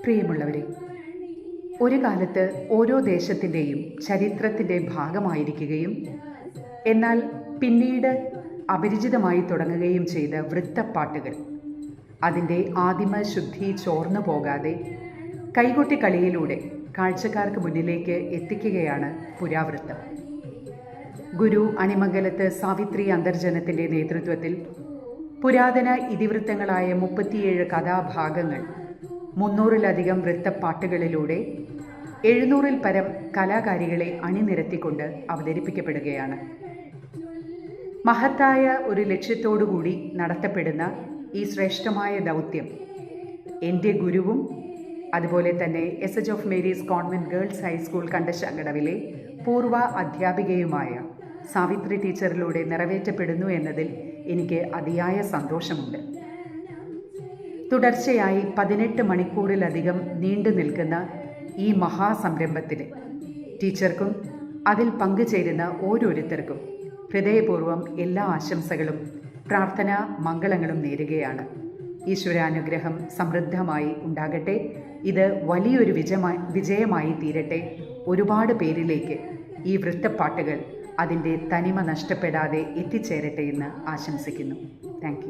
പ്രിയമുള്ളവരെ ഒരു കാലത്ത് ഓരോ ദേശത്തിന്റെയും ചരിത്രത്തിന്റെ ഭാഗമായിരിക്കുകയും എന്നാൽ പിന്നീട് അപരിചിതമായി തുടങ്ങുകയും ചെയ്ത വൃത്തപ്പാട്ടുകൾ അതിന്റെ ആദിമ ശുദ്ധി ചോർന്നു പോകാതെ കൈകൊട്ടി കളിയിലൂടെ കാഴ്ചക്കാർക്ക് മുന്നിലേക്ക് എത്തിക്കുകയാണ് പുരാവൃത്തം. ഗുരു അണിമംഗലത്ത് സാവിത്രി അന്തർജനത്തിന്റെ നേതൃത്വത്തിൽ പുരാതന ഇതിവൃത്തങ്ങളായ മുപ്പത്തിയേഴ് കഥാഭാഗങ്ങൾ മുന്നൂറിലധികം വൃത്തപ്പാട്ടുകളിലൂടെ എഴുന്നൂറിൽ പരം കലാകാരികളെ അണിനിരത്തിക്കൊണ്ട് അവതരിപ്പിക്കപ്പെടുകയാണ്. മഹത്തായ ഒരു ലക്ഷ്യത്തോടുകൂടി നടത്തപ്പെടുന്ന ഈ ശ്രേഷ്ഠമായ ദൗത്യം എന്റെ ഗുരുവും അതുപോലെ തന്നെ S H of Mary's convent girls high school കണ്ടശങ്കടവിലെ പൂർവ അധ്യാപികയുമായ സാവിത്രി ടീച്ചറിലൂടെ നിറവേറ്റപ്പെടുന്നു എന്നതിൽ എനിക്ക് അതിയായ സന്തോഷമുണ്ട്. തുടർച്ചയായി പതിനെട്ട് മണിക്കൂറിലധികം നീണ്ടു നിൽക്കുന്ന ഈ മഹാസംരംഭത്തിന് ടീച്ചർക്കും അതിൽ പങ്കുചേരുന്ന ഓരോരുത്തർക്കും ഹൃദയപൂർവം എല്ലാ ആശംസകളും പ്രാർത്ഥനാ മംഗളങ്ങളും നേരുകയാണ്. ഈശ്വരാനുഗ്രഹം സമൃദ്ധമായി ഉണ്ടാകട്ടെ. ഇത് വലിയൊരു വിജയമായി വിജയമായി തീരട്ടെ. ഒരുപാട് പേരിലേക്ക് ഈ വൃത്തപ്പാട്ടുകൾ അതിന്റെ തനിമ നഷ്ടപ്പെടാതെ എത്തിച്ചേരട്ടെ എന്ന് ആശംസിക്കുന്നു. താങ്ക്